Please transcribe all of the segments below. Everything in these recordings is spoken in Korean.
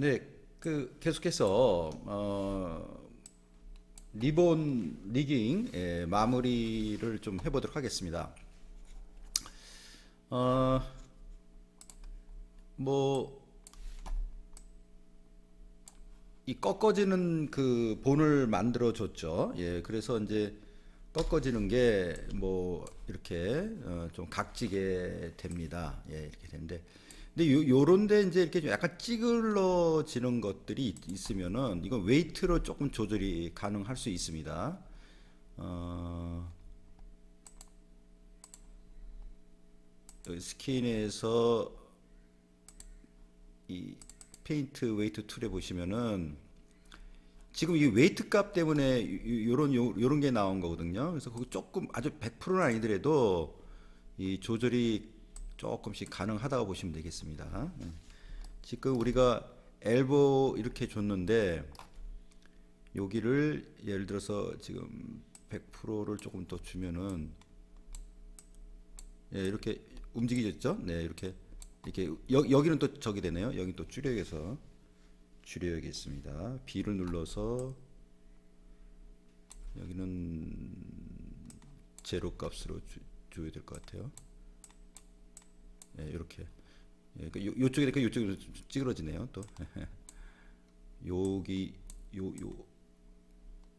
네, 그 계속해서 어, 리본 리깅 예, 마무리를 좀 해보도록 하겠습니다. 어, 뭐, 이 꺾어지는 그 본을 만들어 줬죠. 예, 그래서 이제 꺾어지는 게 뭐 이렇게 어, 좀 각지게 됩니다. 예, 이렇게 되는데. 근데 요, 요런데 이제 이렇게 좀 약간 찌글러지는 것들이 있- 있으면은 이건 웨이트로 조금 조절이 가능할 수 있습니다. 어, 스킨에서 이 페인트 웨이트 툴에 보시면은 지금 이 웨이트 값 때문에 요- 요런 요, 요런 게 나온 거거든요. 그래서 그거 조금 아주 100%는 아니더라도 이 조절이 조금씩 가능하다고 보시면 되겠습니다. 음. 지금 우리가 엘보 이렇게 줬는데 여기를 예를 들어서 지금 100%를 조금 더 주면은 예, 이렇게 움직이겠죠? 네, 이렇게 이렇게 여, 여기는 또 저기 되네요. 여기 또 줄여서 줄여야겠습니다. B를 눌러서 여기는 제로 값으로 주, 줘야 될 것 같아요. 예, 이렇게. 예, 그 요, 요쪽에 이렇게 요쪽으로 좀 찌그러지네요. 또 여기 요 요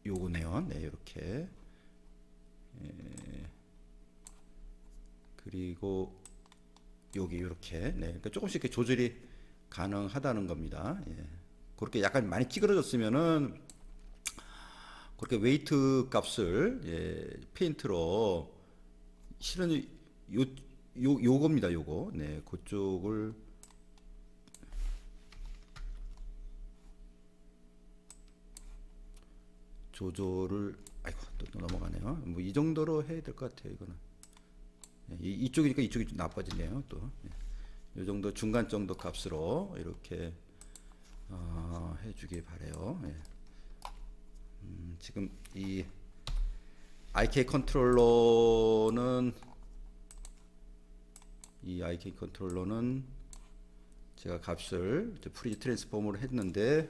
요거네요. 네, 이렇게. 예, 그리고 여기 이렇게 네, 그러니까 조금씩 이렇게 조절이 가능하다는 겁니다. 예. 그렇게 약간 많이 찌그러졌으면은 그렇게 웨이트 값을 예, 페인트로 실은 요, 요 요겁니다. 요거 네, 그쪽을 조절을 아이고 또, 또 넘어가네요. 뭐 이 정도로 해야 될 것 같아요. 이거는. 예, 이, 이쪽이니까 이쪽이 좀 나빠지네요. 또. 예. 이 정도 중간 정도 값으로 이렇게 어, 해주길 바래요. 예. 음, 지금 이 IK 컨트롤러는 이 IK 컨트롤러는 제가 값을 프리즈 트랜스폼으로 했는데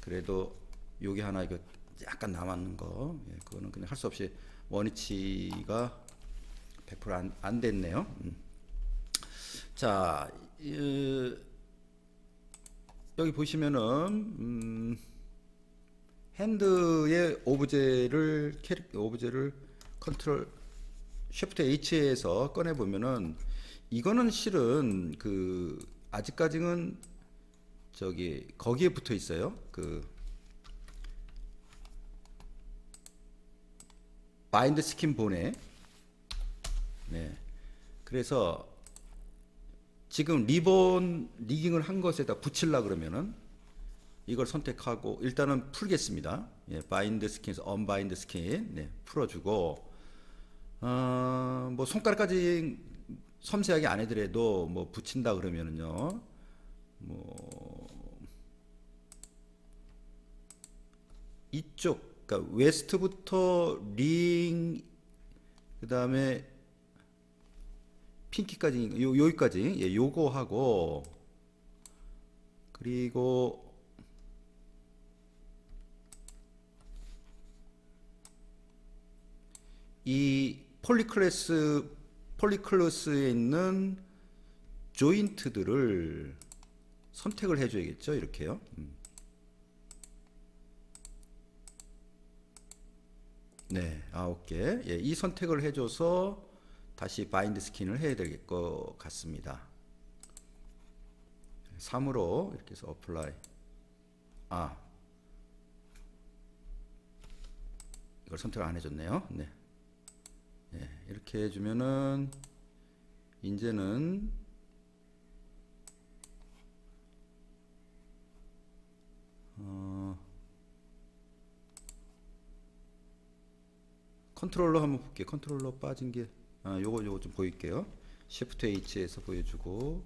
그래도 여기 하나 이거 약간 남았는 거 예, 그거는 그냥 할 수 없이 원위치가 100%안 안 됐네요. 음. 자, 이, 여기 보시면은 음, 핸드의 오브제를 캐릭 오브제를 컨트롤 쉬프트 H에서 꺼내 보면은 이거는 실은 그 아직까지는 저기 거기에 붙어 있어요. 그 바인드 스킨 본에 네. 그래서 지금 리본 리깅을 한 것에다 붙일라 그러면은 이걸 선택하고 일단은 풀겠습니다. 예, 바인드 스킨에서 언바인드 스킨 네, 풀어주고 어, 뭐 손가락까지 섬세하게 안 해더라도 뭐 붙인다 그러면은요. 뭐 이쪽 그러니까 웨스트부터 링 그다음에 핑키까지 요 여기까지 예, 요거 하고 그리고 이 폴리클래스 폴리클래스에 있는 조인트들을 선택을 해줘야겠죠 이렇게요. 음. 네, 아홉 개. 예, 이 선택을 해줘서 다시 바인드 스킨을 해야 될 것 같습니다. 3으로 이렇게 해서 어플라이. 아, 이걸 선택을 안 해줬네요. 네. 예, 이렇게 해주면은 이제는 어, 컨트롤러 한번 볼게요. 컨트롤러 빠진 게 아, 요거 요거 좀 보일게요. Shift H에서 보여주고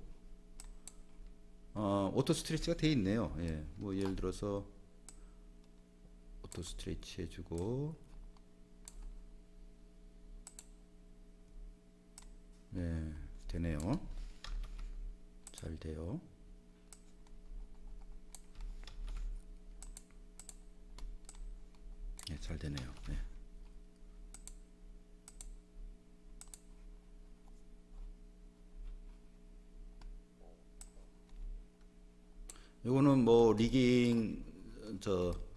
어, 오토 스트레치가 돼 있네요. 예. 뭐 예를 들어서 오토 스트레치 해주고 되네요. 잘 돼요. 네, 잘 되네요. 네. 이거는 뭐 리깅 저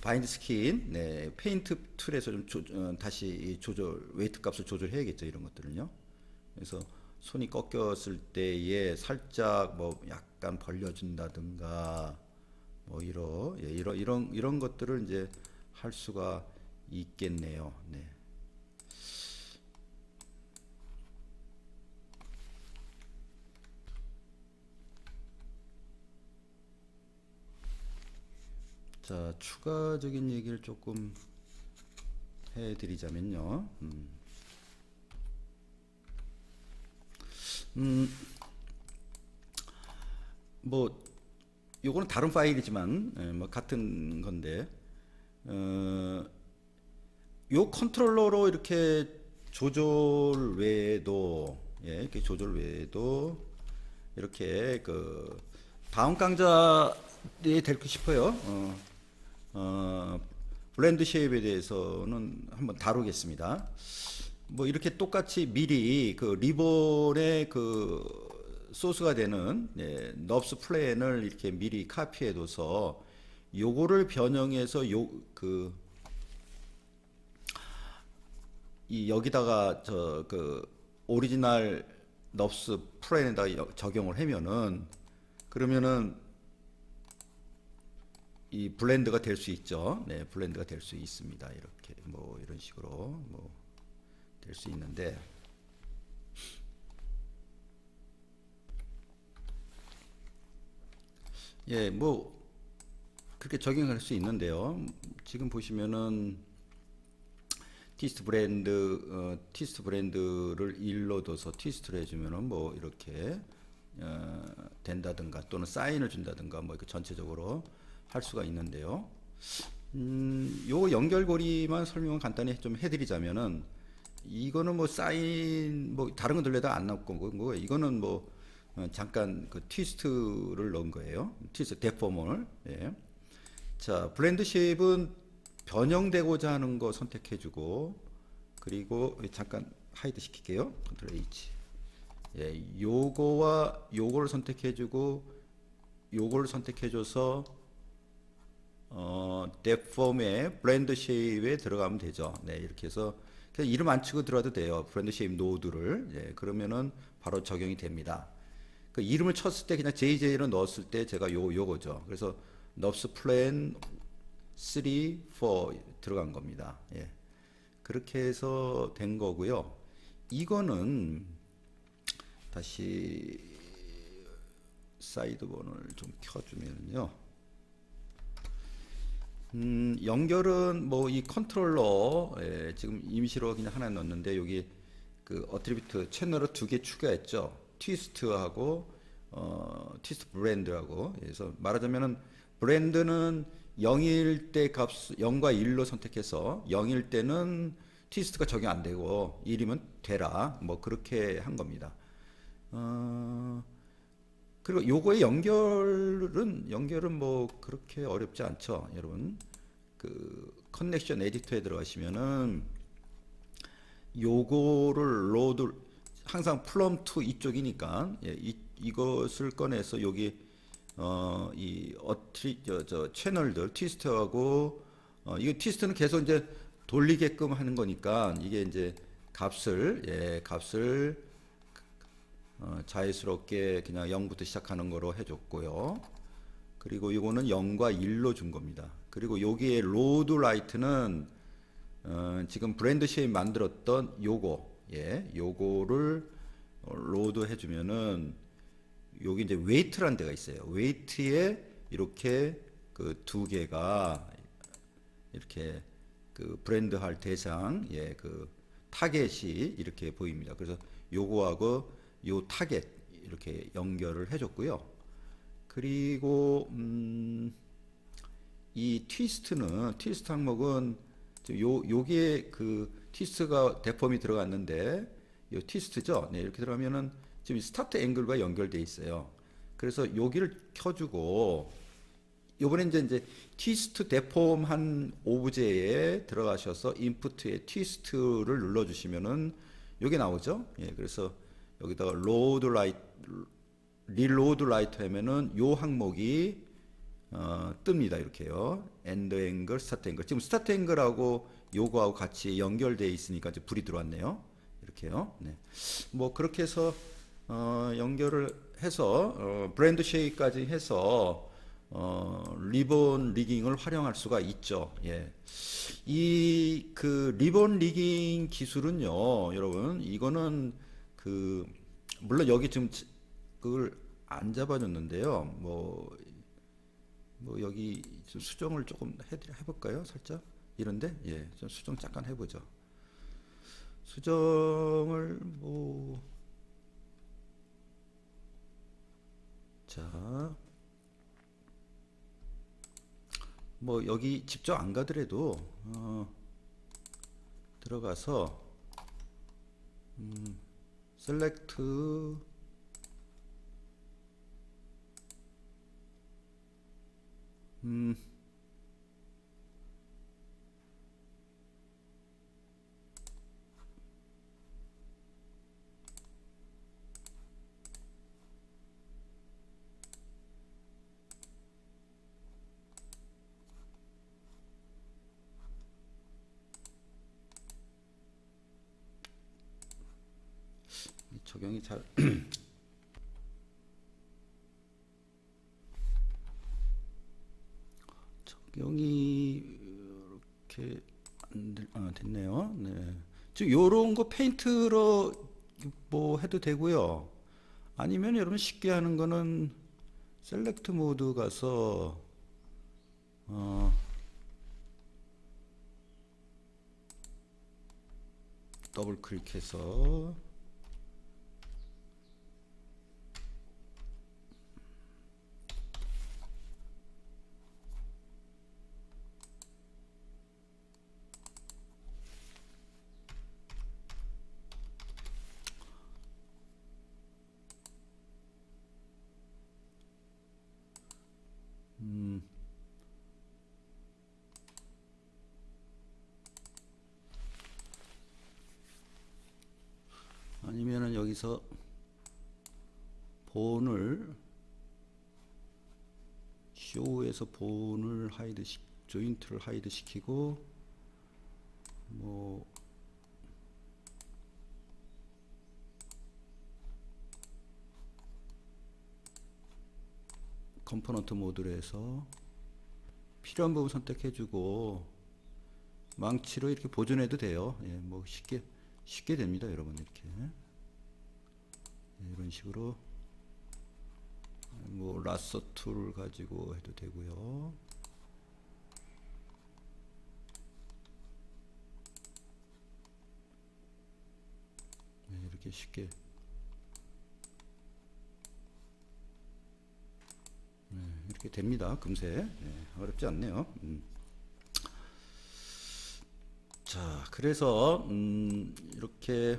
바인드 스킨, 네, 페인트 툴에서 좀 조, 어, 다시 이 조절 웨이트 값을 조절해야겠죠 이런 것들은요. 그래서 손이 꺾였을 때에 살짝 뭐 약간 벌려준다든가 뭐 이런 예, 이런 이런 이런 것들을 이제 할 수가 있겠네요. 네. 자, 추가적인 얘기를 조금 해드리자면요. 음, 음, 뭐, 요거는 다른 파일이지만, 예, 뭐, 같은 건데, 어, 요 컨트롤러로 이렇게 조절 외에도, 예, 이렇게 조절 외에도, 이렇게 그, 다음 강좌에 될거 싶어요. 어, 어, 블렌드 쉐입에 대해서는 한번 다루겠습니다. 뭐 이렇게 똑같이 미리 그 리본의 그 소스가 되는 예, 넙스 플랜을 이렇게 미리 카피해 둬서 요거를 변형해서 요 그 이 여기다가 저 그 오리지널 넙스 플랜에다가 여- 적용을 하면은 그러면은 이 블렌드가 될 수 있죠. 네, 블렌드가 될 수 있습니다. 이렇게 뭐 이런 식으로 뭐 될 수 있는데 예, 뭐 그렇게 적용할 수 있는데요. 지금 보시면은 티스트 브랜드 어, 티스트 브랜드를 1로 둬서 티스트를 해주면은 뭐 이렇게 어, 된다든가 또는 사인을 준다든가 뭐 이렇게 전체적으로 할 수가 있는데요. 음, 요 연결고리만 설명을 간단히 좀 해드리자면은 이거는 뭐 사인 뭐 다른 건 들려도 안 나올 거고 이거는 뭐 어, 잠깐 그 트위스트를 넣은 거예요. 트위스트 데포멀. 예. 자 블렌드 쉐입은 변형되고자 하는 거 선택해주고 그리고 잠깐 하이드 시킬게요. 컨트롤 H. 예, 요거와 요거를 선택해주고 요거를 선택해줘서 어, 데폼의 브랜드 쉐입에 들어가면 되죠. 네, 이렇게 해서 그냥 이름 안 치고 들어가도 돼요. 브랜드 쉐입 노드를. 예, 그러면은 바로 적용이 됩니다. 그 이름을 쳤을 때 그냥 JJ로 넣었을 때 제가 요 요거죠. 그래서 넙스 플랜 3, 4 들어간 겁니다. 예. 그렇게 해서 된 거고요. 이거는 다시 사이드본을 좀 켜주면요. 음, 연결은 뭐 이 컨트롤러 예, 지금 임시로 그냥 하나 넣었는데 여기 그 어트리뷰트 채널을 두 개 추가했죠. 트위스트하고 어, 트위스트 브랜드하고 그래서 말하자면은 브랜드는 0일 때 값, 0과 1로 선택해서 0일 때는 트위스트가 적용 안 되고 1이면 되라. 뭐 그렇게 한 겁니다. 어, 그리고 요거의 연결은 연결은 뭐 그렇게 어렵지 않죠, 여러분. 그 커넥션 에디터에 들어가시면은 요거를 로드 항상 플럼 투 이쪽이니까 예, 이, 이것을 꺼내서 여기 어, 이 어트리 저, 저 채널들 트위스트하고 어, 이거 트위스트는 계속 이제 돌리게끔 하는 거니까 이게 이제 값을 예, 값을 어, 자유스럽게 그냥 0부터 시작하는 거로 해줬고요. 그리고 이거는 0과 1로 준 겁니다. 그리고 여기에 로드 라이트는 어, 지금 브랜드 쉐입 만들었던 요거, 예, 요거를 어, 로드 해주면은 여기 이제 웨이트란 데가 있어요. 웨이트에 이렇게 그 두 개가 이렇게 그 브랜드 할 대상, 예, 그 타겟이 이렇게 보입니다. 그래서 요거하고 요 타겟 이렇게 연결을 해줬고요. 그리고 음, 이 트위스트는 트위스트 항목은 요 요게 그 트위스트가 대폼이 들어갔는데 요 트위스트죠. 네, 이렇게 들어가면은 지금 스타트 앵글과 연결돼 있어요. 그래서 여기를 켜주고 요번에 이제 이제 트위스트 데폼한 오브제에 들어가셔서 인풋에 트위스트를 눌러 주시면은 요게 나오죠. 예. 그래서 여기다가 로드 라이트 릴로드 라이트 하면은 요 항목이 어, 뜹니다. 이렇게요. 엔드 앵글, 스타트 앵글. 지금 스타트 앵글하고 요거하고 같이 연결되어 있으니까 이제 불이 들어왔네요. 이렇게요. 네. 뭐 그렇게 해서 어, 연결을 해서 어, 브랜드 쉐이까지 해서 어, 리본 리깅을 활용할 수가 있죠. 예. 이 그 리본 리깅 기술은요, 여러분, 이거는 그 물론 여기 지금 지- 그걸 안 잡아줬는데요. 뭐, 뭐 여기 좀 수정을 조금 해 해볼까요? 살짝 이런데 예, 좀 수정 잠깐 해보죠. 수정을 뭐 자, 뭐 여기 직접 안 가더라도 어, 들어가서 음, 셀렉트 음, 이 적용이 잘 적용이 이렇게 안 될- 아, 됐네요. 네. 지금 요런 거 페인트로 뭐 해도 되고요. 아니면 여러분 쉽게 하는 거는 셀렉트 모드 가서 어 더블 클릭해서 아니면은 여기서 본을 쇼에서 본을 하이드 시, 조인트를 하이드 시키고 뭐 컴포넌트 해서 필요한 부분 선택해주고 망치로 이렇게 보존해도 돼요. 예, 뭐 쉽게 쉽게 됩니다, 여러분 이렇게 예, 이런 식으로 뭐 라서 툴 가지고 해도 되고요. 네, 이렇게 쉽게 네, 이렇게 됩니다. 금세 네, 어렵지 않네요. 음. 자, 그래서 음, 이렇게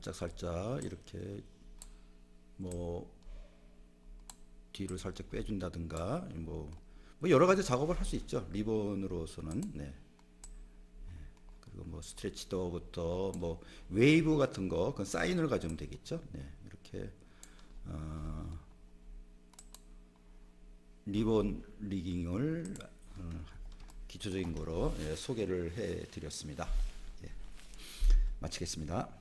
살짝 살짝 이렇게 뭐 뒤를 살짝 빼준다든가 뭐, 뭐 여러 가지 작업을 할 수 있죠. 리본으로서는 네. 그리고 뭐 스트레치 도어부터 뭐 웨이브 같은 거 그건 사인을 가지면 되겠죠. 네, 이렇게 어, 리본 리깅을 어, 기초적인 거로 예, 소개를 해 드렸습니다. 예, 마치겠습니다.